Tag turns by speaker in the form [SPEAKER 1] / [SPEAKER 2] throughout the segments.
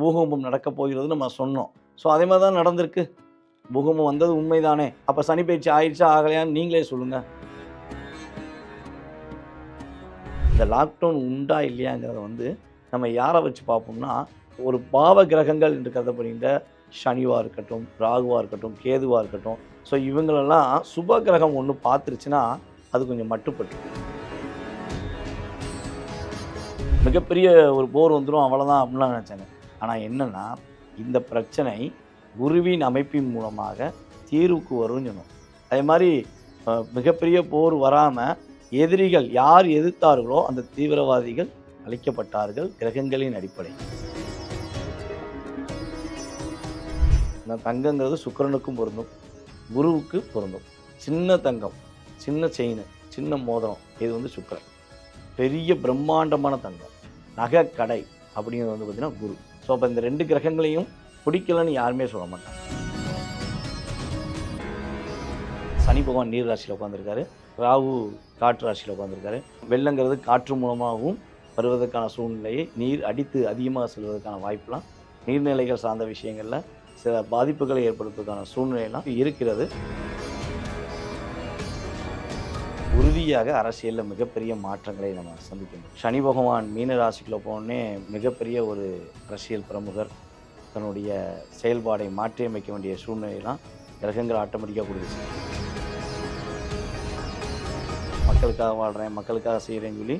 [SPEAKER 1] பூகம்பம் நடக்கப் போகிறதுன்னு நம்ம சொன்னோம். ஸோ அதே மாதிரி தான் நடந்திருக்கு. பூகம்பம் வந்தது உண்மைதானே? அப்போ சனி பயிற்சி ஆயிடுச்சா ஆகலையான்னு நீங்களே சொல்லுங்கள் இந்த லாக்டவுன் உண்டா இல்லையாங்கிறத வந்து நம்ம யாரை வச்சு பார்ப்போம்னா ஒரு பாவ கிரகங்கள் என்று கருதப்படுகின்ற சனிவாக இருக்கட்டும் ராகுவாக இருக்கட்டும் கேதுவாக இருக்கட்டும். ஸோ இவங்களெல்லாம் சுப கிரகம் ஒன்று பார்த்துருச்சுன்னா அது கொஞ்சம் மட்டுப்பட்டு. மிகப்பெரிய ஒரு போர் வந்துடும் அவ்வளோதான் அப்படின்லாம் நினச்சாங்க. ஆனால் என்னென்னா இந்த பிரச்சனை குருவின் அமைப்பின் மூலமாக தீர்வுக்கு வரும்னு சொன்னோம். அதே மாதிரி மிகப்பெரிய போர் வராமல் எதிரிகள் யார் எதிர்த்தார்களோ அந்த தீவிரவாதிகள் அழிக்கப்பட்டார்கள் கிரகங்களின் அடிப்படை இந்த தங்கங்கிறது சுக்கிரனுக்கும் பொருந்தும் குருவுக்கு பொருந்தும். சின்ன தங்கம் சின்ன செயின் சின்ன மோதிரம் இது வந்து சுக்கரன். பெரிய பிரம்மாண்டமான தங்கம் நகை கடை அப்படிங்கிறது வந்து பார்த்திங்கன்னா குரு. ஸோ அப்போ இந்த ரெண்டு கிரகங்களையும் பிடிக்கலன்னு யாருமே சொல்ல மாட்டாங்க. சனி பகவான் நீர் ராசியில் உட்காந்துருக்காரு ராகு காற்று ராசியில் உட்காந்துருக்காரு வெள்ளங்கிறது காற்று மூலமாகவும் வருவதற்கான சூழ்நிலையை நீர் அடித்து அதிகமாக செல்வதற்கான வாய்ப்புலாம் நீர்நிலைகள் சார்ந்த விஷயங்களில் சில பாதிப்புகளை ஏற்படுத்துவதற்கான சூழ்நிலையெல்லாம் இருக்கிறது. ரீதியாக அரசியலில் மிகப்பெரிய மாற்றங்களை நம்ம சந்திக்கணும். சனி பகவான் மீன ராசிக்குள்ள போனே மிகப்பெரிய ஒரு அரசியல் பிரமுகர். தன்னுடைய செயல்பாடை மாற்றியமைக்க வேண்டிய சூழ்நிலையெல்லாம் கிரகங்கள் ஆட்டோமேட்டிக்காக கொடுத்துச்சு. மக்களுக்காக வாழ்கிறேன் மக்களுக்காக செய்கிறேன்னு சொல்லி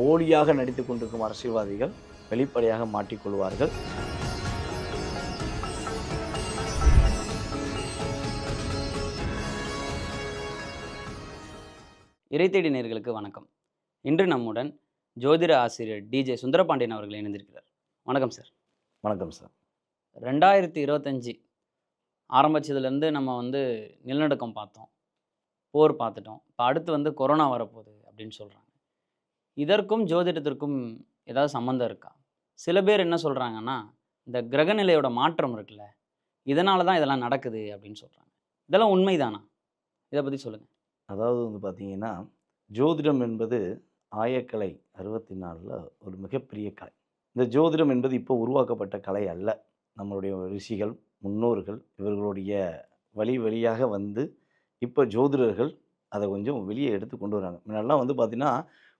[SPEAKER 1] போலியாக நடித்து கொண்டிருக்கும் அரசியல்வாதிகள் வெளிப்படையாக மாட்டிக்கொள்வார்கள்.
[SPEAKER 2] இறைத்தேடி நேர்களுக்கு வணக்கம். இன்று நம்முடன் ஜோதிட ஆசிரியர் டிஜே சுந்தரபாண்டியன் அவர்கள் இணைந்திருக்கிறார். வணக்கம் சார்.
[SPEAKER 1] வணக்கம் சார்.
[SPEAKER 2] ரெண்டாயிரத்தி இருபத்தஞ்சி ஆரம்பிச்சதுலேருந்து நம்ம வந்து நிலநடுக்கம் பார்த்தோம். போர் பார்த்துட்டோம். இப்போ அடுத்து வந்து கொரோனா வரப்போகுது அப்படின்னு சொல்கிறாங்க இதற்கும் ஜோதிடத்திற்கும் ஏதாவது சம்மந்தம் இருக்கா? சில பேர் என்ன சொல்கிறாங்கன்னா இந்த கிரகநிலையோட மாற்றம் இருக்குல்ல இதனால தான் இதெல்லாம் நடக்குது அப்படின்னு சொல்கிறாங்க இதெல்லாம் உண்மைதானா? இதை பற்றி சொல்லுங்கள்
[SPEAKER 1] அதாவது வந்து பார்த்திங்கன்னா ஜோதிடம் என்பது ஆயக்கலை அறுபத்தி நாலில் ஒரு மிகப்பெரிய கலை. இந்த ஜோதிடம் என்பது இப்போ உருவாக்கப்பட்ட கலை அல்ல. நம்மளுடைய ரிஷிகள் முன்னோர்கள் இவர்களுடைய வழி வழியாக வந்து இப்போ ஜோதிடர்கள் அதை கொஞ்சம் வெளியே எடுத்து கொண்டு வராங்க. முன்னாடிலாம் வந்து பார்த்திங்கன்னா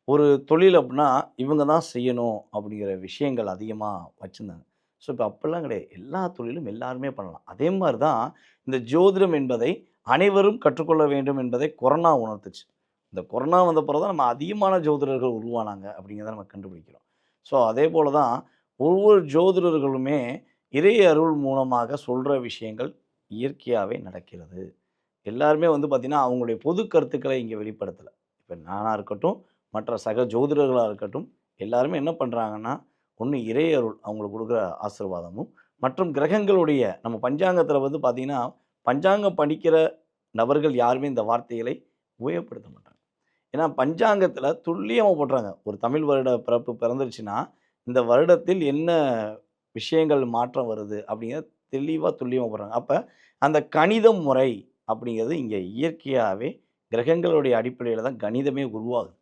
[SPEAKER 1] ஒரு தொழில் அப்படின்னா இவங்க தான் செய்யணும் அப்படிங்கிற விஷயங்கள் அதிகமாக வச்சுருந்தாங்க. ஸோ இப்போ அப்படிலாம் கிடையாது. எல்லா தொழிலும் எல்லாருமே பண்ணலாம். அதே மாதிரி தான் இந்த ஜோதிடம் என்பதை அனைவரும் கற்றுக்கொள்ள வேண்டும் என்பதை கொரோனா உணர்த்துச்சு. இந்த கொரோனா வந்த பிறகு தான் நம்ம அதிகமான ஜோதிடர்கள் உருவானாங்க அப்படிங்கிறத நம்ம கண்டுபிடிக்கிறோம். ஸோ அதே போல தான் ஒவ்வொரு ஜோதிடர்களுமே இறை அருள் மூலமாக சொல்கிற விஷயங்கள் இயற்கையாகவே நடக்கிறது. எல்லாருமே வந்து பார்த்திங்கன்னா அவங்களுடைய பொது கருத்துக்களை இங்கே வெளிப்படுத்தலை. இப்போ நானாக இருக்கட்டும் மற்ற சக ஜோதிடர்களாக இருக்கட்டும் எல்லாருமே என்ன பண்ணுறாங்கன்னா ஒன்று இறை அருள் அவங்களுக்கு கொடுக்குற ஆசீர்வாதமும் மற்றும் கிரகங்களுடைய நம்ம பஞ்சாங்கத்தில் வந்து பார்த்திங்கன்னா பஞ்சாங்கம் படிக்கிற நபர்கள் யாருமே இந்த வார்த்தைகளை உபயோகப்படுத்த மாட்டாங்க. ஏன்னா பஞ்சாங்கத்தில் துல்லியமாக போடுறாங்க. ஒரு தமிழ் வருட பிறப்பு பிறந்துருச்சுன்னா இந்த வருடத்தில் என்ன விஷயங்கள் மாற்றம் வருது அப்படிங்கிறத தெளிவாக துல்லியமாக போடுறாங்க. அப்போ அந்த கணித முறை அப்படிங்கிறது இங்கே இயற்கையாகவே கிரகங்களுடைய அடிப்படையில் தான் கணிதமே உருவாகுது.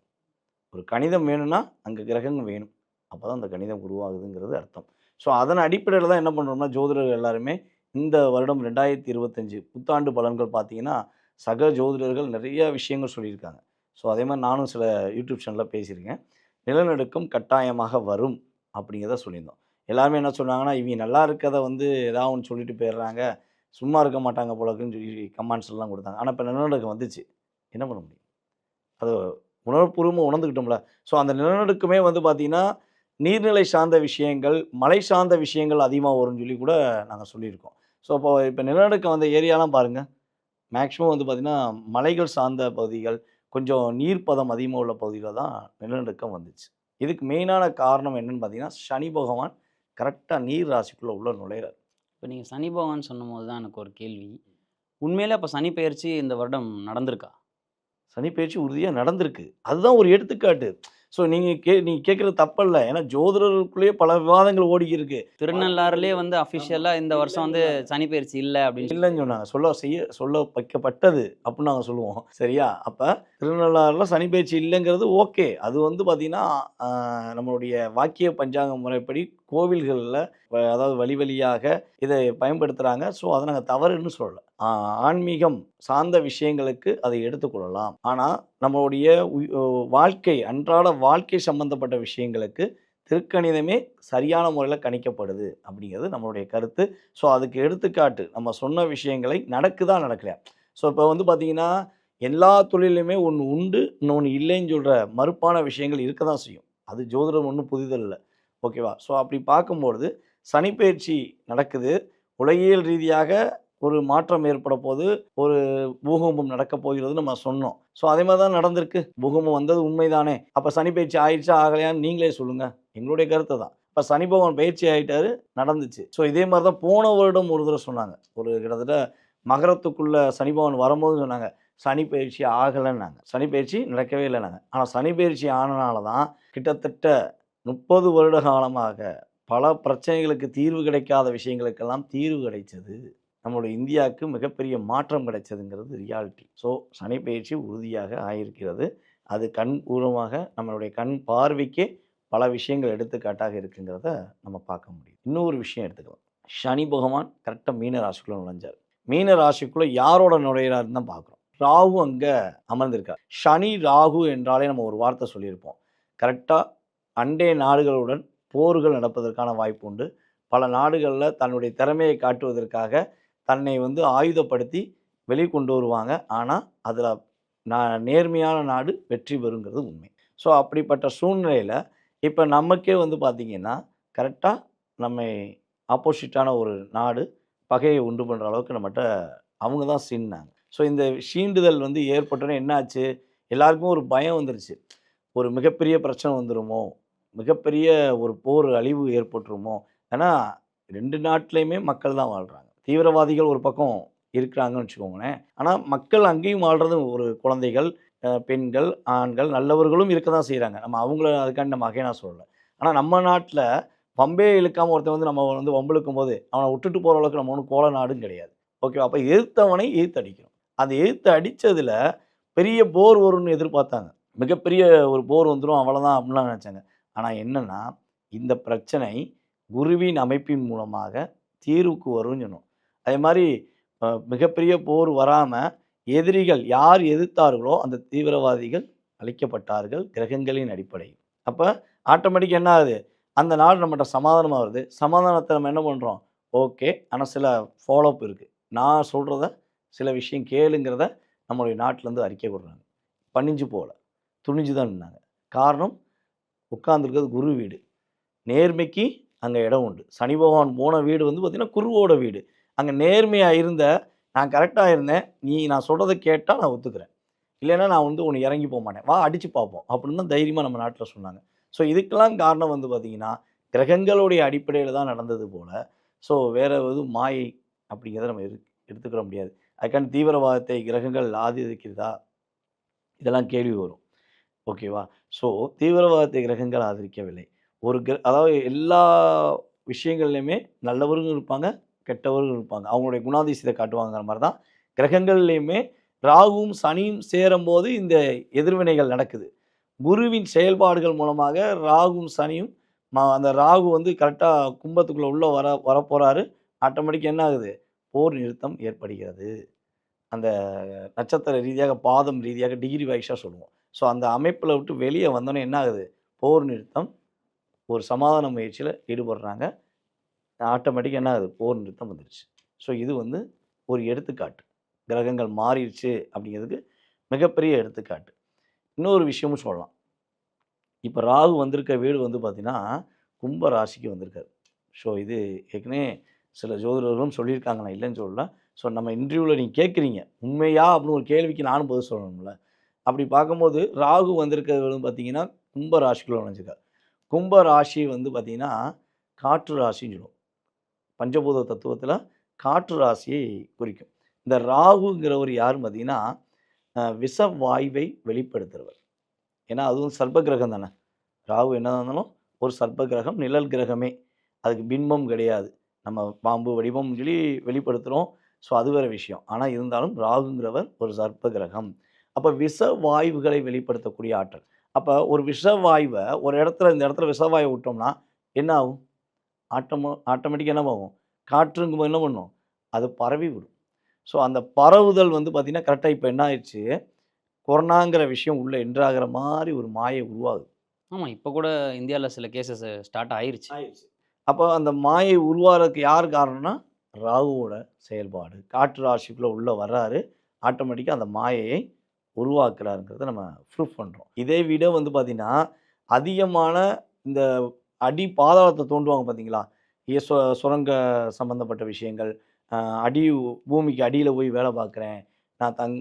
[SPEAKER 1] ஒரு கணிதம் வேணும்னா அங்கே கிரகங்கள் வேணும். அப்போ தான் அந்த கணிதம் உருவாகுதுங்கிறது அர்த்தம். ஸோ அதன் அடிப்படையில் தான் என்ன பண்ணுறோம்னா ஜோதிடர்கள் எல்லாருமே இந்த வருடம் ரெண்டாயிரத்தி இருபத்தஞ்சு புத்தாண்டு பலன்கள் பார்த்தீங்கன்னா சக ஜோதிடர்கள் நிறைய விஷயங்கள் சொல்லியிருக்காங்க. ஸோ அதே மாதிரி நானும் சில யூடியூப் சேனலில் பேசியிருக்கேன். நிலநடுக்கம் கட்டாயமாக வரும் அப்படிங்கிறத சொல்லியிருந்தோம். எல்லாருமே என்ன சொன்னாங்கன்னா இவங்க நல்லா இருக்கதை வந்து ஏதாவது ஒன்று சொல்லிட்டு போயிடுறாங்க. சும்மா இருக்க மாட்டாங்க போலக்குன்னு சொல்லி கமெண்ட்ஸ் எல்லாம் கொடுத்தாங்க. ஆனால் இப்போ நிலநடுக்கம் வந்துச்சு. என்ன பண்ண முடியும்? அது உணர்வுபூர்வமாக உணர்ந்துக்கிட்டோம்ல ஸோ அந்த நிலநடுக்கமே வந்து பார்த்திங்கன்னா நீர்நிலை சார்ந்த விஷயங்கள் மலை சார்ந்த விஷயங்கள் அதிகமாக வரும்னு சொல்லி கூட நாங்கள் சொல்லியிருக்கோம். ஸோ இப்போ இப்போ நிலநடுக்கம் வந்த ஏரியாலாம் பாருங்கள் மேக்ஸிமம் வந்து பார்த்திங்கன்னா மலைகள் சார்ந்த பகுதிகள் கொஞ்சம் நீர்ப்பதம் அதிகமாக உள்ள பகுதியில் தான் நிலநடுக்கம் வந்துச்சு. இதுக்கு மெயினான காரணம் என்னன்னு பார்த்தீங்கன்னா சனி பகவான் கரெக்டாக நீர் ராசிக்குள்ளே உள்ள நுழையிறார்
[SPEAKER 2] இப்போ நீங்கள் சனி பகவான் சொன்னும்போது தான் எனக்கு ஒரு கேள்வி. உண்மையிலே அப்போ சனி பெயர்ச்சி இந்த வருடம் நடந்திருக்கா?
[SPEAKER 1] சனி பயிற்சி உறுதியாக நடந்திருக்கு. அதுதான் ஒரு எடுத்துக்காட்டு. ஸோ நீங்கள் கே நீங்கள் கேட்குறது தப்பல்ல. ஏன்னா ஜோதிடர்களுக்குள்ளேயே பல விவாதங்கள் ஓடி இருக்கு
[SPEAKER 2] திருநள்ளாறுலேயே வந்து அஃபிஷியலாக இந்த வருஷம் வந்து சனி பெயர்ச்சி இல்லை அப்படின்னு
[SPEAKER 1] இல்லைன்னு சொன்னாங்க. சொல்ல செய்ய சொல்ல வைக்கப்பட்டது அப்படின்னு நாங்கள் சொல்லுவோம். சரியா? அப்போ திருநள்ளாறில் சனி பயிற்சி இல்லைங்கிறது ஓகே. அது வந்து பார்த்திங்கன்னா நம்மளுடைய வாக்கிய பஞ்சாங்க முறைப்படி கோவில்களில் அதாவது வழி வழியாக இதை பயன்படுத்துகிறாங்க ஸோ அதை நாங்கள் தவறுன்னு சொல்லலை. ஆன்மீகம் சார்ந்த விஷயங்களுக்கு அதை எடுத்துக்கொள்ளலாம் ஆனால் நம்மளுடைய வாழ்க்கை அன்றாட வாழ்க்கை சம்பந்தப்பட்ட விஷயங்களுக்கு திருக்கணிதமே சரியான முறையில் கணிக்கப்படுது அப்படிங்கிறது நம்மளுடைய கருத்து. ஸோ அதுக்கு எடுத்துக்காட்டு நம்ம சொன்ன விஷயங்களை நடக்குதா நடக்கலையா? ஸோ இப்போ வந்து பார்த்திங்கன்னா எல்லா தொழிலையுமே ஒன்று உண்டு இன்னொன்று இல்லைன்னு சொல்கிற மறுப்பான விஷயங்கள் இருக்க தான் செய்யும். அது ஜோதிடம் ஒன்றும் புதிதல் இல்லை. ஓகேவா? ஸோ அப்படி பார்க்கும்பொழுது சனிப்பெயர்ச்சி நடக்குது. உலகியல் ரீதியாக ஒரு மாற்றம் ஏற்பட போது ஒரு பூகம்பம் நடக்க போகிறது நம்ம சொன்னோம். ஸோ அதே மாதிரி தான் நடந்திருக்கு. பூகம்பம் வந்தது உண்மைதானே? அப்போ சனி பயிற்சி ஆயிடுச்சா ஆகலையான்னு நீங்களே சொல்லுங்கள் எங்களுடைய கருத்து தான். இப்போ சனி பகவான் பயிற்சி ஆகிட்டாரு நடந்துச்சு. ஸோ இதே மாதிரி தான் போன வருடம் ஒரு தடவை சொன்னாங்க. ஒரு கிட்டத்தட்ட மகரத்துக்குள்ளே சனி பகவான் வரும்போது சொன்னாங்க. சனி பயிற்சி ஆகலைன்னாங்க. சனி பயிற்சி நடக்கவே இல்லைனாங்க ஆனால் சனி பயிற்சி ஆனனால தான் கிட்டத்தட்ட முப்பது வருட காலமாக பல பிரச்சனைகளுக்கு தீர்வு கிடைக்காத விஷயங்களுக்கெல்லாம் தீர்வு கிடைச்சது நம்மளுடைய இந்தியாவுக்கு மிகப்பெரிய மாற்றம் கிடைச்சதுங்கிறது ரியாலிட்டி ஸோ சனி பயிற்சி உறுதியாக ஆயிருக்கிறது. அது கண் பூர்வமாக நம்மளுடைய கண் பார்வைக்கே பல விஷயங்கள் எடுத்துக்காட்டாக இருக்குங்கிறத நம்ம பார்க்க முடியும். இன்னொரு விஷயம் எடுத்துக்கலாம். சனி பகவான் கரெக்டாக மீன ராசிக்குள்ளே நுழைஞ்சார். மீன ராசிக்குள்ளே யாரோட நுழையிறாருன்னு தான் பார்க்குறோம். ராகு அங்கே அமர்ந்திருக்கார். சனி ராகு என்றாலே நம்ம ஒரு வார்த்தை சொல்லியிருப்போம். கரெக்டாக அண்டை நாடுகளுடன் போர்கள் நடப்பதற்கான வாய்ப்பு உண்டு. பல நாடுகளில் தன்னுடைய திறமையை காட்டுவதற்காக தன்னை வந்து ஆயுதப்படுத்தி வெளிக்கொண்டு வருவாங்க. ஆனால் அதில் நான் நேர்மையான நாடு வெற்றி பெறுங்கிறது உண்மை. ஸோ அப்படிப்பட்ட சூழ்நிலையில் இப்போ நமக்கே வந்து பார்த்திங்கன்னா கரெக்டாக நம்மை ஆப்போசிட்டான ஒரு நாடு பகையை உண்டு பண்ணுற அளவுக்கு நம்மகிட்ட அவங்க தான் சின்னாங்க. ஸோ இந்த சீண்டுதல் வந்து ஏற்பட்டோன்னே என்னாச்சு? எல்லாருக்கும் ஒரு பயம் வந்துருச்சு. ஒரு மிகப்பெரிய பிரச்சனை வந்துருமோ? மிகப்பெரிய ஒரு போர் அழிவு ஏற்பட்டுருமோ? ஏன்னா ரெண்டு நாட்டிலையுமே மக்கள் தான் வாழ்கிறாங்க தீவிரவாதிகள் ஒரு பக்கம் இருக்கிறாங்கன்னு வச்சுக்கோங்களேன். ஆனால் மக்கள் அங்கேயும் வாழ்கிறது ஒரு குழந்தைகள் பெண்கள் ஆண்கள் நல்லவர்களும் இருக்க தான் செய்கிறாங்க நம்ம அவங்கள அதுக்காண்டி நம்ம அகைனா சொல்லலை. ஆனால் நம்ம நாட்டில் பம்பே இழுக்காமல் ஒருத்தன் வந்து நம்ம வந்து வம்பிழுக்கும் போது அவனை விட்டுட்டு போகிற அளவுக்கு நம்ம ஒன்றும் கோல நாடும் கிடையாது. ஓகே அப்போ எதிர்த்தவனை எதிர்த்து அதை அந்த எதிர்த்து அடித்ததில் பெரிய போர் வரும்னு எதிர்பார்த்தாங்க. மிகப்பெரிய ஒரு போர் வந்துடும் அவ்வளோதான் அப்படின்லாம் நினச்சாங்க. ஆனால் என்னென்னா இந்த பிரச்சனை குருவின் அமைப்பின் மூலமாக தீர்வுக்கு வரும்னு சொன்னோம். அதே மாதிரி மிகப்பெரிய போர் வராமல் எதிரிகள் யார் எதிர்த்தார்களோ அந்த தீவிரவாதிகள் அழிக்கப்பட்டார்கள் கிரகங்களின் அடிப்படையில். அப்போ ஆட்டோமேட்டிக் என்ன ஆகுது? அந்த நாடு நம்மகிட்ட சமாதானமாக வருது. சமாதானத்தை நம்ம என்ன பண்ணுறோம் ஓகே ஆனால் சில ஃபாலோஅப் இருக்குது நான் சொல்கிறத சில விஷயம் கேளுங்கிறத நம்மளுடைய நாட்டிலேருந்து அறிக்கை விடுறாங்க. பணிஞ்சு போகல. துணிஞ்சு தான் நின்னாங்க. காரணம் உட்கார்ந்துருக்கிறது குரு வீடு. நேர்மைக்கு அங்கே இடம் உண்டு. சனி பகவான் போன வீடு வந்து பார்த்திங்கன்னா குருவோட வீடு. அங்கே நேர்மையாக இருந்த நான் கரெக்டாக இருந்தேன் நீ நான் சொல்கிறத கேட்டால் நான் ஒத்துக்கிறேன். இல்லைன்னா நான் வந்து உன்னை இறங்கி போக மாட்டேன். வா அடித்து பார்ப்போம் அப்படின்னு தான் தைரியமாக நம்ம நாட்டில் சொன்னாங்க. ஸோ இதுக்கெல்லாம் காரணம் வந்து பார்த்திங்கன்னா கிரகங்களுடைய அடிப்படையில் தான் நடந்தது போல். ஸோ வேறு எதுவும் மாயை அப்படிங்கிறத நம்ம எடுத்துக்கிற முடியாது. அதுக்கான தீவிரவாதத்தை கிரகங்கள் ஆதரிக்கிறதா? இதெல்லாம் கேள்வி வரும். ஓகேவா ஸோ தீவிரவாதத்தை கிரகங்கள் ஆதரிக்கவில்லை. ஒரு கிர அதாவது எல்லா விஷயங்கள்லையுமே நல்லவர்களும் இருப்பாங்க கெட்டவர்களும் இருப்பாங்க. அவங்களுடைய குணாதிசயத்தை காட்டுவாங்கிற மாதிரி தான் கிரகங்கள்லையுமே ராகுவும் சனியும் சேரும்போது இந்த எதிர்வினைகள் நடக்குது. குருவின் செயல்பாடுகள் மூலமாக ராகுவும் சனியும் அந்த ராகு வந்து கரெக்டாக கும்பத்துக்குள்ளே உள்ளே வர வரப்போகிறாரு ஆட்டோமேட்டிக் என்ன ஆகுது? போர் நிறுத்தம் ஏற்படுகிறது. அந்த நட்சத்திர ரீதியாக பாதம் ரீதியாக டிகிரி வைஸாக சொல்லுவோம். ஸோ அந்த அமைப்பில் விட்டு வெளியே வந்தோன்னே என்ன ஆகுது? போர் நிறுத்தம் ஒரு சமாதான முயற்சியில் ஈடுபடுறாங்க. ஆட்டோமேட்டிக்காக என்ன ஆகுது? போர் நிறுத்தம் வந்துருச்சு. ஸோ இது வந்து ஒரு எடுத்துக்காட்டு. கிரகங்கள் மாறிடுச்சு அப்படிங்கிறதுக்கு மிகப்பெரிய எடுத்துக்காட்டு. இன்னொரு விஷயமும் சொல்லலாம். இப்போ ராகு வந்திருக்க வீடு வந்து பார்த்திங்கன்னா கும்ப ராசிக்கு வந்திருக்காரு. ஸோ இது ஏற்கனவே சில ஜோதிடர்களும் சொல்லியிருக்காங்க நான் இல்லைன்னு சொல்லலாம் ஸோ நம்ம இன்டர்வியூவில் நீங்கள் கேட்குறீங்க உண்மையா அப்படின்னு ஒரு கேள்விக்கு நானும் பதில் சொல்லணும்ல. அப்படி பார்க்கும்போது ராகு வந்திருக்கிறது வந்து பார்த்தீங்கன்னா கும்ப ராசிக்குள்ள நுழைஞ்சிருக்கார். கும்ப ராசி வந்து பார்த்திங்கன்னா காற்று ராசின்னு சொல்லுவோம். பஞ்சபூத தத்துவத்தில் காற்று ராசியை குறிக்கும். இந்த ராகுங்கிறவர் யார் பார்த்தீங்கன்னா விஷ வாய்வை வெளிப்படுத்துகிறவர் ஏன்னா அதுவும் சர்ப்ப கிரகம் தானே. ராகு என்னதான் இருந்தாலும் ஒரு சர்ப்ப கிரகம் நிழல் கிரகமே. அதுக்கு பின்பம் கிடையாது. நம்ம பாம்பு வடிவம் சொல்லி வெளிப்படுத்துகிறோம் ஸோ அது வேறு விஷயம். ஆனால் இருந்தாலும் ராகுங்கிறவர் ஒரு சர்ப்ப கிரகம் அப்போ விஷ வாயுகளை வெளிப்படுத்தக்கூடிய ஆற்றல். அப்போ ஒரு விஷ வாயுவை ஒரு இடத்துல இந்த இடத்துல விஷவாயு விட்டோம்னா என்ன ஆகும்? ஆட்டமோ ஆட்டோமேட்டிக்காக என்ன ஆகும்? காற்றுங்கும்போது என்ன பண்ணும்? அது பரவி விடும். ஸோ அந்த பரவுதல் வந்து பார்த்திங்கன்னா கரெக்டாக இப்போ என்ன ஆயிடுச்சு? கொரோனாங்கிற விஷயம் உள்ளே என்ட்ராகிற மாதிரி ஒரு மாயை உருவாகுது.
[SPEAKER 2] ஆமாம் இப்போ கூட இந்தியாவில் சில கேசஸ் ஸ்டார்ட் ஆயிருச்சு.
[SPEAKER 1] ஆயிடுச்சு அப்போ அந்த மாயை உருவாகிறதுக்கு யார் காரணம்னா ராகுவோட செயல்பாடு. காற்று ராசிக்குள்ளே உள்ளே வர்றாரு. ஆட்டோமேட்டிக்காக அந்த மாயையை உருவாக்குறாருங்கிறத நம்ம ப்ரூஃப் பண்ணுறோம் இதே விட வந்து பார்த்திங்கன்னா அதிகமான இந்த அடி பாதாளத்தை தோண்டுவாங்க பார்த்தீங்களா ஏ சொ சுரங்க சம்மந்தப்பட்ட விஷயங்கள் அடி பூமிக்கு அடியில் போய் வேலை பார்க்குறேன். நான் தங்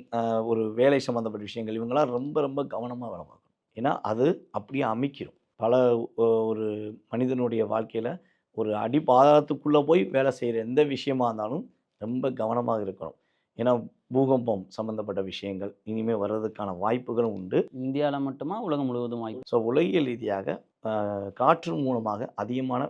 [SPEAKER 1] ஒரு வேலை சம்மந்தப்பட்ட விஷயங்கள் இவங்கெல்லாம் ரொம்ப ரொம்ப கவனமாக வேலை பார்க்கணும். ஏன்னா அது அப்படியே அமைக்கிறோம். பல ஒரு மனிதனுடைய வாழ்க்கையில் ஒரு அடி பாதாளத்துக்குள்ளே போய் வேலை செய்கிற எந்த விஷயமா இருந்தாலும் ரொம்ப கவனமாக இருக்கணும். ஏன்னா பூகம்பம் சம்மந்தப்பட்ட விஷயங்கள் இனிமேல் வர்றதுக்கான வாய்ப்புகளும் உண்டு.
[SPEAKER 2] இந்தியாவில் மட்டுமா? உலகம் முழுவதும் வாய்ப்பு.
[SPEAKER 1] ஸோ உலகியல் ரீதியாக காற்று மூலமாக அதிகமான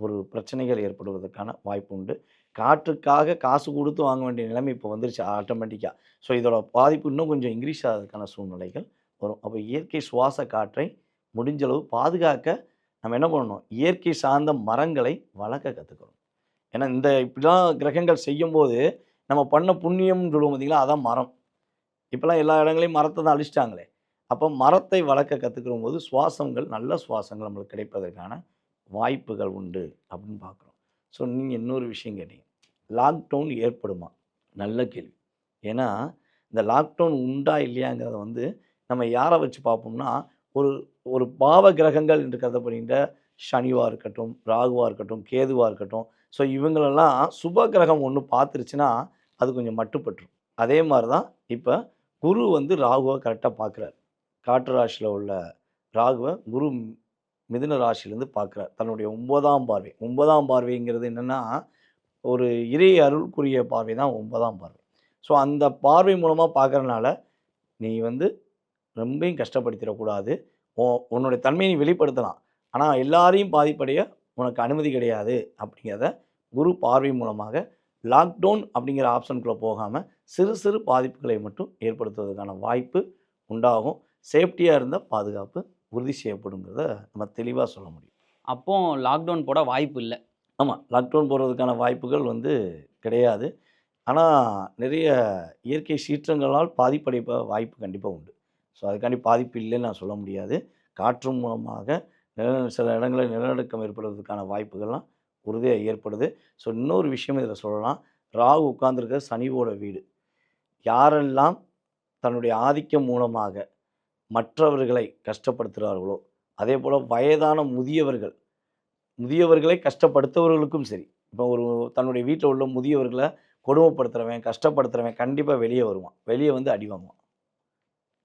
[SPEAKER 1] ஒரு பிரச்சனைகள் ஏற்படுவதற்கான வாய்ப்பு உண்டு. காற்றுக்காக காசு கொடுத்து வாங்க வேண்டிய நிலைமை இப்போ வந்துருச்சு ஆட்டோமேட்டிக்காக ஸோ இதோட பாதிப்பு இன்னும் கொஞ்சம் இன்க்ரீஸ் ஆகிறதுக்கான சூழ்நிலைகள் வரும். அப்போ இயற்கை சுவாச காற்றை முடிஞ்சளவு பாதுகாக்க நம்ம என்ன பண்ணணும்? இயற்கை சார்ந்த மரங்களை வளர்க்க கற்றுக்கணும் ஏன்னா இந்த இப்படிலாம் கிரகங்கள் செய்யும்போது நம்ம பண்ண புண்ணியம்னு சொல்லுவோம் பார்த்தீங்களா? அதான் மரம். இப்போலாம் எல்லா இடங்களையும் மரத்தை தான் அழிச்சிட்டாங்களே. அப்போ மரத்தை வளர்க்க கற்றுக்கிற போது சுவாசங்கள் நல்ல சுவாசங்கள் நம்மளுக்கு கிடைப்பதற்கான வாய்ப்புகள் உண்டு அப்படின்னு பார்க்குறோம். ஸோ நீங்கள் இன்னொரு விஷயம் கேட்டீங்க. லாக்டவுன் ஏற்படுமா? நல்ல கேள்வி. ஏன்னா இந்த லாக்டவுன் உண்டா இல்லையாங்கிறத வந்து நம்ம யாரை வச்சு பார்ப்போம்னா ஒரு ஒரு பாவ கிரகங்கள் என்று கருதப்படுகின்ற சனிவாக இருக்கட்டும் ராகுவாக இருக்கட்டும் கேதுவாக இருக்கட்டும். ஸோ இவங்களெல்லாம் சுப கிரகம் ஒன்று பார்த்துருச்சுன்னா அது கொஞ்சம் மட்டுப்பட்டுரும். அதே மாதிரி தான் இப்போ குரு வந்து ராகுவை கரெக்டாக பார்க்குறாரு. காற்று ராசியில் உள்ள ராகுவை குரு மிதுன ராசியிலேருந்து பார்க்குறார். தன்னுடைய ஒன்பதாம் பார்வை. ஒன்பதாம் பார்வைங்கிறது என்னென்னா ஒரு இறை அருள்குரிய பார்வை தான் ஒன்பதாம் பார்வை. ஸோ அந்த பார்வை மூலமாக பார்க்குறனால நீ வந்து ரொம்பவும் கஷ்டப்படுத்திடக்கூடாது. உன் உன்னுடைய தன்மையை நீ வெளிப்படுத்தலாம். ஆனால் எல்லாரையும் பாதிப்படைய உனக்கு அனுமதி கிடையாது அப்படிங்கிறத குரு பார்வை மூலமாக லாக்டவுன் அப்படிங்கிற ஆப்ஷனுக்குள்ளே போகாமல் சிறு சிறு பாதிப்புகளை மட்டும் ஏற்படுத்துவதற்கான வாய்ப்பு உண்டாகும். சேஃப்டியாக இருந்தால் பாதுகாப்பு உறுதி செய்யப்படுங்கிறத நம்ம தெளிவாக சொல்ல முடியும்.
[SPEAKER 2] அப்போ லாக்டவுன் போட வாய்ப்பு இல்லை.
[SPEAKER 1] ஆமாம் லாக்டவுன் போடுறதுக்கான வாய்ப்புகள் வந்து கிடையாது. ஆனால் நிறைய இயற்கை சீற்றங்களால் பாதிப்படைப்ப வாய்ப்பு கண்டிப்பாக உண்டு. ஸோ அதுக்காண்டி பாதிப்பு இல்லைன்னு நான் சொல்ல முடியாது. காற்று மூலமாக நில சில இடங்களில் நிலநடுக்கம் ஏற்படுவதற்கான வாய்ப்புகள்லாம் உறுதியாக ஏற்படுது. ஸோ இன்னொரு விஷயம் இதில் சொல்லலாம். ராகு உட்கார்ந்திருக்க சனிவோட வீடு. யாரெல்லாம் தன்னுடைய ஆதிக்கம் மூலமாக மற்றவர்களை கஷ்டப்படுத்துகிறார்களோ அதே போல் வயதான முதியவர்கள் முதியவர்களை கஷ்டப்படுத்தவர்களுக்கும் சரி இப்போ ஒரு தன்னுடைய வீட்டில் உள்ள முதியவர்களை கொடுமைப்படுத்துகிறவன் கஷ்டப்படுத்துகிறவன் கண்டிப்பாக வெளியே வருவான். வெளியே வந்து அடி வாங்குவான்.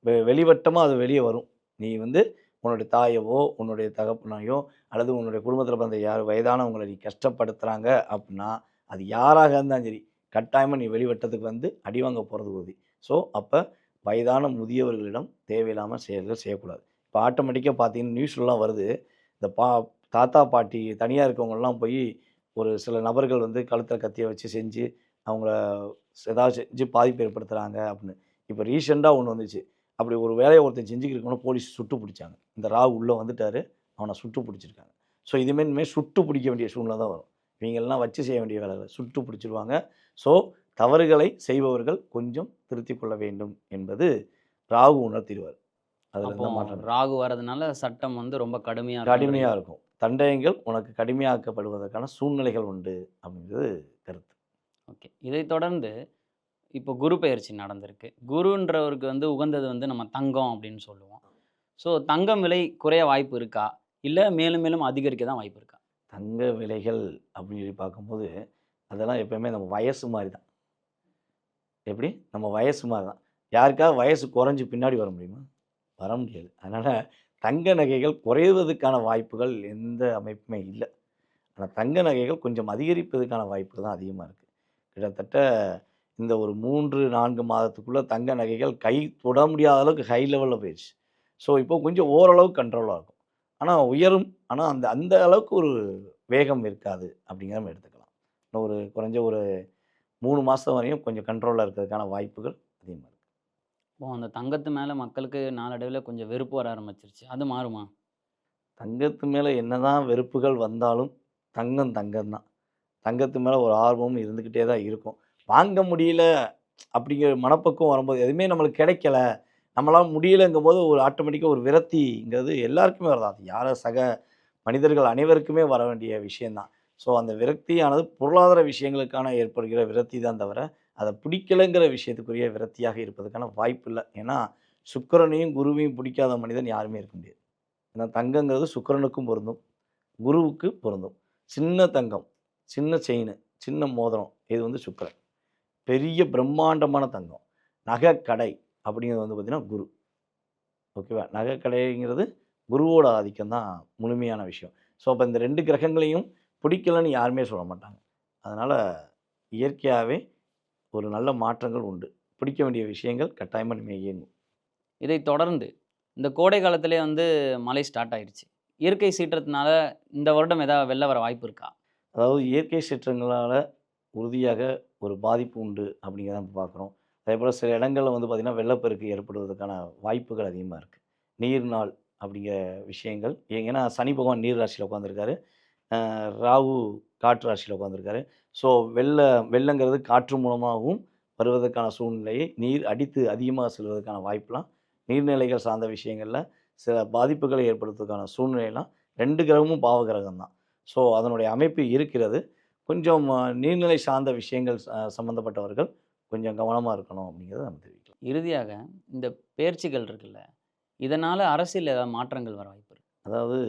[SPEAKER 1] வெ வெளிவட்டமாக அது வெளியே வரும். நீ வந்து உன்னுடைய தாயவோ உன்னுடைய தகப்பனையோ அல்லது உன்னுடைய குடும்பத்தில் பிறந்த யார் வயதானவங்களை நீ கஷ்டப்படுத்துகிறாங்க அப்படின்னா அது யாராக இருந்தாலும் சரி கட்டாயமாக நீ வெளிவட்டத்துக்கு வந்து அடி வாங்க போகிறது உறுதி. ஸோ அப்போ வயதான முதியவர்களிடம் தேவையில்லாமல் செயல்கள் செய்யக்கூடாது. இப்போ ஆட்டோமேட்டிக்காக பார்த்தீங்கன்னா நியூஸ்லாம் வருது. இந்த பா தாத்தா பாட்டி தனியாக இருக்கவங்கலாம் போய் ஒரு சில நபர்கள் வந்து கழுத்தில் கத்தியை வச்சு செஞ்சு அவங்கள ஏதாவது செஞ்சு பாதிப்பு ஏற்படுத்துகிறாங்க அப்படின்னு. இப்போ ரீசெண்டாக ஒன்று வந்துச்சு. அப்படி ஒரு வேலையை ஒருத்தன் செஞ்சுக்கிருக்கணும் போலீஸ் சுட்டு பிடிச்சாங்க. இந்த ராகு உள்ளே வந்துட்டாரு அவனை சுட்டு பிடிச்சிருக்காங்க. ஸோ இதுமாரி இனிமேல் சுட்டு பிடிக்க வேண்டிய சூழ்நிலை தான் வரும். இவங்கெல்லாம் வச்சு செய்ய வேண்டிய வேலைகளை சுட்டு பிடிச்சிருவாங்க. ஸோ தவறுகளை செய்பவர்கள் கொஞ்சம் திருத்திக் கொள்ள வேண்டும் என்பது ராகு உணர்த்திடுவார். அதில்
[SPEAKER 2] ராகு வர்றதுனால சட்டம் வந்து ரொம்ப கடுமையா
[SPEAKER 1] கடுமையாக இருக்கும். தண்டனைகள் உனக்கு கடுமையாக்கப்படுவதற்கான சூழ்நிலைகள் உண்டு அப்படிங்கிறது கருத்து.
[SPEAKER 2] ஓகே. இதை தொடர்ந்து இப்போ குரு பயிற்சி நடந்திருக்கு. குருன்றவருக்கு வந்து உகந்தது வந்து நம்ம தங்கம் அப்படின்னு சொல்லுவோம். ஸோ தங்கம் விலை குறைய வாய்ப்பு இருக்கா? இல்லை மேலும் மேலும் அதிகரிக்க தான் வாய்ப்பு இருக்கா?
[SPEAKER 1] தங்க விலைகள் அப்படின்னு சொல்லி பார்க்கும்போது அதெல்லாம் எப்பயுமே நம்ம வயசு மாதிரி தான். எப்படி? நம்ம வயசு மாதிரி தான். யாருக்காவது வயசு குறைஞ்சி பின்னாடி வர முடியுமா? வர முடியாது. அதனால் தங்க நகைகள் குறைவதற்கான வாய்ப்புகள் எந்த அமைப்புமே இல்லை. ஆனால் தங்க நகைகள் கொஞ்சம் அதிகரிப்பதற்கான வாய்ப்புகள் தான் அதிகமாக இருக்குது கிட்டத்தட்ட இந்த ஒரு மூன்று நான்கு மாதத்துக்குள்ளே தங்க நகைகள் கை தொட முடியாத அளவுக்கு ஹை லெவலில் போயிடுச்சு ஸோ இப்போ கொஞ்சம் ஓரளவு கண்ட்ரோலாக இருக்கும். ஆனால் உயரும். ஆனால் அந்த அந்த அளவுக்கு ஒரு வேகம் இருக்காது அப்படிங்கிற நம்ம எடுத்துக்கலாம். இன்னும் ஒரு குறைஞ்ச ஒரு மூணு மாதம் வரையும் கொஞ்சம் கண்ட்ரோலாக இருக்கிறதுக்கான வாய்ப்புகள் அதிகமாக இருக்குது
[SPEAKER 2] இப்போ அந்த தங்கத்து மேலே மக்களுக்கு நாளடைவில் கொஞ்சம் வெறுப்பு வர ஆரம்பிச்சிருச்சு. அது மாறுமா?
[SPEAKER 1] தங்கத்து மேலே என்னதான் வெறுப்புகள் வந்தாலும் தங்கம் தங்கம் தான் தங்கத்து மேலே ஒரு ஆர்வம் இருந்துக்கிட்டே தான் இருக்கும். வாங்க முடியல அப்படிங்கிற மனப்பக்கம் வரும்போது எதுவுமே நம்மளுக்கு கிடைக்கல. நம்மளால் முடியலைங்கும் போது ஒரு ஆட்டோமேட்டிக்காக ஒரு விரக்திங்கிறது எல்லாருக்குமே வருது. அது யார சக மனிதர்கள் அனைவருக்குமே வர வேண்டிய விஷயந்தான் ஸோ அந்த விரக்தியானது பொருளாதார விஷயங்களுக்கான ஏற்படுகிற விரக்தி தான் தவிர அதை பிடிக்கலைங்கிற விஷயத்துக்குரிய விரக்தியாக இருப்பதுக்கான வாய்ப்பு இல்லை. ஏன்னா சுக்கரனையும் குருவையும் பிடிக்காத மனிதன் யாருமே இருக்க முடியாது. ஏன்னா தங்கங்கிறது சுக்கரனுக்கும் பொருந்தும் குருவுக்கு பொருந்தும். சின்ன தங்கம் சின்ன செயின் சின்ன மோதிரம் இது வந்து சுக்கரன். பெரிய பிரம்மாண்டமான தங்கம். நகைக்கடை அப்படிங்கிறது வந்து பார்த்திங்கன்னா குரு. ஓகேவா நகைக்கடைங்கிறது குருவோட ஆதிக்கம் தான் முழுமையான விஷயம். ஸோ அப்போ இந்த ரெண்டு கிரகங்களையும் பிடிக்கலன்னு யாருமே சொல்ல மாட்டாங்க. அதனால் இயற்கையாகவே ஒரு நல்ல மாற்றங்கள் உண்டு. பிடிக்க வேண்டிய விஷயங்கள் கட்டாயமாக நீங்கள் இயங்கும்.
[SPEAKER 2] இதை தொடர்ந்து இந்த கோடை காலத்திலே வந்து மழை ஸ்டார்ட் ஆயிருச்சு. இயற்கை சீற்றத்தினால இந்த வருடம் ஏதாவது வெள்ள வர வாய்ப்பு இருக்கா?
[SPEAKER 1] அதாவது இயற்கை சீற்றங்களால் உறுதியாக ஒரு பாதிப்பு உண்டு அப்படிங்கிறத நம்ம பார்க்குறோம். அதே போல் சில இடங்களில் வந்து பார்த்திங்கன்னா வெள்ளப்பெருக்கு ஏற்படுவதற்கான வாய்ப்புகள் அதிகமாக இருக்குது நீர்நாள் அப்படிங்கிற விஷயங்கள் ஏன்னா சனி பகவான் நீர் ராசியில் உட்காந்துருக்காரு ராகு காற்று ராசியில் உட்காந்துருக்காரு ஸோ வெள்ள வெள்ளங்கிறது காற்று மூலமாகவும் வருவதற்கான சூழ்நிலையை நீர் அடித்து அதிகமாக செல்வதற்கான வாய்ப்புலாம் நீர்நிலைகள் சார்ந்த விஷயங்களில் சில பாதிப்புகளை ஏற்படுத்துவதற்கான சூழ்நிலையெல்லாம் ரெண்டு கிரகமும் பாவ கிரகம் தான் ஸோ அதனுடைய அமைப்பு இருக்கிறது. கொஞ்சம் நீர்நிலை சார்ந்த விஷயங்கள் ச- சம்பந்தப்பட்டவர்கள் கொஞ்சம் கவனமாக இருக்கணும் அப்படிங்கிறத நம்ம தெரிவிக்கலாம்.
[SPEAKER 2] இறுதியாக இந்த பெயர்ச்சிகள் இருக்குல்ல இதனால் அரசியல் ஏதாவது மாற்றங்கள் வர வாய்ப்பு இருக்கு?
[SPEAKER 1] அதாவது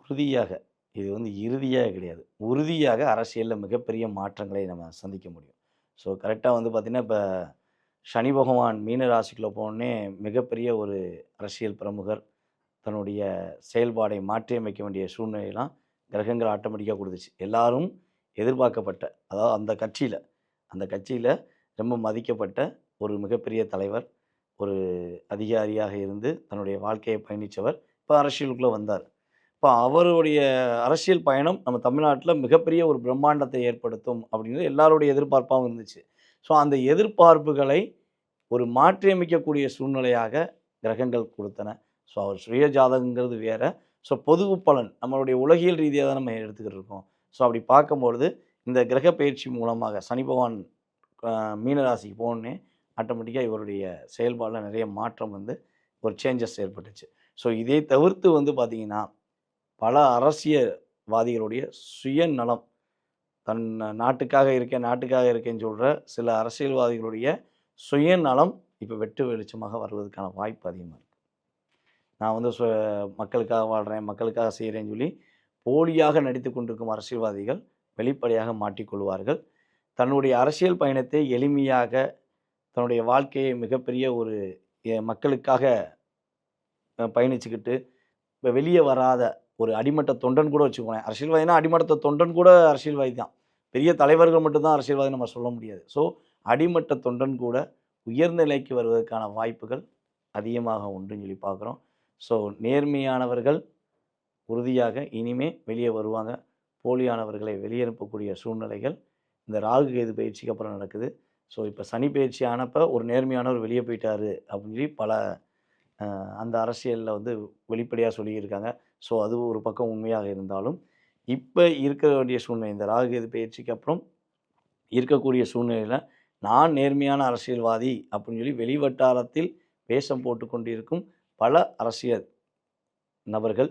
[SPEAKER 1] உறுதியாக இது வந்து இறுதியாக கிடையாது. உறுதியாக அரசியலில் மிகப்பெரிய மாற்றங்களை நம்ம சந்திக்க முடியும். ஸோ கரெக்டாக வந்து பார்த்திங்கன்னா இப்போ சனி பகவான் மீன ராசிக்குள்ளே போனே மிகப்பெரிய ஒரு அரசியல் பிரமுகர் தன்னுடைய செயல்பாடை மாற்றியமைக்க வேண்டிய சூழ்நிலையெல்லாம் கிரகங்கள் ஆட்டோமேட்டிக்காக கொடுத்துச்சு எல்லாரும் எதிர்பார்க்கப்பட்ட அதாவது அந்த கட்சியில் அந்த கட்சியில் ரொம்ப மதிக்கப்பட்ட ஒரு மிகப்பெரிய தலைவர் ஒரு அதிகாரியாக இருந்து தன்னுடைய வாழ்க்கையை பயணித்தவர் இப்போ அரசியலுக்குள்ளே வந்தார். இப்போ அவருடைய அரசியல் பயணம் நம்ம தமிழ்நாட்டில் மிகப்பெரிய ஒரு பிரம்மாண்டத்தை ஏற்படுத்தும் அப்படிங்கிறது எல்லாருடைய எதிர்பார்ப்பாகவும் இருந்துச்சு. ஸோ அந்த எதிர்பார்ப்புகளை ஒரு மாற்றியமைக்கக்கூடிய சூழ்நிலையாக கிரகங்கள் கொடுத்தன. ஸோ அவர் சுய ஜாதகங்கிறது ஸோ பொது பலன். நம்மளுடைய உலகியல் ரீதியாக தான் நம்ம எடுத்துக்கிட்டு இருக்கோம். ஸோ அப்படி பார்க்கும்பொழுது இந்த கிரக பயிற்சி மூலமாக சனி பகவான் மீனராசிக்கு போகணுன்னே ஆட்டோமேட்டிக்காக இவருடைய செயல்பாடில் நிறைய மாற்றம் வந்து ஒரு சேஞ்சஸ் ஏற்பட்டுச்சு. ஸோ இதை தவிர்த்து வந்து பார்த்திங்கன்னா பல அரசியல்வாதிகளுடைய சுயநலம் தன் நாட்டுக்காக இருக்கேன் நாட்டுக்காக இருக்கேன்னு சொல்கிற சில அரசியல்வாதிகளுடைய சுயநலம் இப்போ வெட்டு வெளிச்சமாக வருவதற்கான வாய்ப்பு அதிகமாக இருக்குது நான் வந்து சு மக்களுக்காக வாழ்கிறேன் மக்களுக்காக செய்கிறேன்னு சொல்லி போலியாக நடித்து கொண்டிருக்கும் அரசியல்வாதிகள் வெளிப்படையாக மாட்டிக்கொள்வார்கள் தன்னுடைய அரசியல் பயணத்தை எளிமையாக தன்னுடைய வாழ்க்கையை மிகப்பெரிய ஒரு மக்களுக்காக பயணிச்சுக்கிட்டு இப்போ வெளியே வராத ஒரு அடிமட்ட தொண்டன் கூட வச்சுக்கோங்களேன். அரசியல்வாதினா அடிமட்ட தொண்டன் கூட அரசியல்வாதி தான். பெரிய தலைவர்கள் மட்டும்தான் அரசியல்வாதி நம்ம சொல்ல முடியாது. ஸோ அடிமட்ட தொண்டன் கூட உயர்ந்த நிலைக்கு வருவதற்கான வாய்ப்புகள் அதிகமாக உண்டுன்னு சொல்லி பார்க்குறோம். ஸோ நேர்மையானவர்கள் உறுதியாக இனிமே வெளியே வருவாங்க. போலியானவர்களை வெளியனுப்பக்கூடிய சூழ்நிலைகள் இந்த ராகு கேது பயிற்சிக்கு அப்புறம் நடக்குது. ஸோ இப்போ சனி பயிற்சி ஆனப்போ ஒரு நேர்மையானவர் வெளியே போயிட்டார் அப்படின்னு சொல்லி பல அந்த அரசியலில் வந்து வெளிப்படையாக சொல்லியிருக்காங்க. ஸோ அது ஒரு பக்கம் உண்மையாக இருந்தாலும் இப்போ இருக்க வேண்டிய சூழ்நிலை இந்த ராகு கேது பயிற்சிக்கு அப்புறம் இருக்கக்கூடிய சூழ்நிலையில் நான் நேர்மையான அரசியல்வாதி அப்படின்னு சொல்லி வெளிவட்டாரத்தில் வேஷம் போட்டு கொண்டிருக்கும் பல அரசியல் நபர்கள்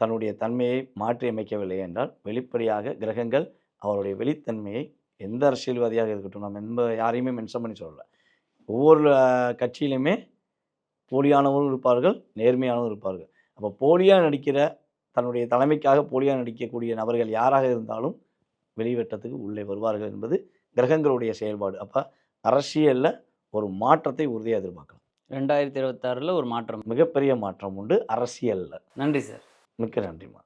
[SPEAKER 1] தன்னுடைய தன்மையை மாற்றியமைக்கவில்லை என்றால் வெளிப்படையாக கிரகங்கள் அவருடைய வெளித்தன்மையை எந்த அரசியல்வாதியாக இருக்கட்டும் நம்ம எந்த யாரையுமே மென்ஷன் பண்ணி சொல்லலை. ஒவ்வொரு கட்சியிலுமே போலியானவரும் இருப்பார்கள் நேர்மையானவரும் இருப்பார்கள். அப்போ போலியாக நடிக்கிற தன்னுடைய தலைமைக்காக போலியாக நடிக்கக்கூடிய நபர்கள் யாராக இருந்தாலும் வெளிவட்டத்துக்கு உள்ளே வருவார்கள் என்பது கிரகங்களுடைய செயல்பாடு. அப்போ அரசியலில் ஒரு மாற்றத்தை உறுதியாக எதிர்பார்க்கலாம்.
[SPEAKER 2] ரெண்டாயிரத்தி இருபத்தாறில் ஒரு மாற்றம்.
[SPEAKER 1] மிகப்பெரிய மாற்றம் உண்டு. அரசியலில்.
[SPEAKER 2] நன்றி சார்.
[SPEAKER 1] மிக்க நன்றிமா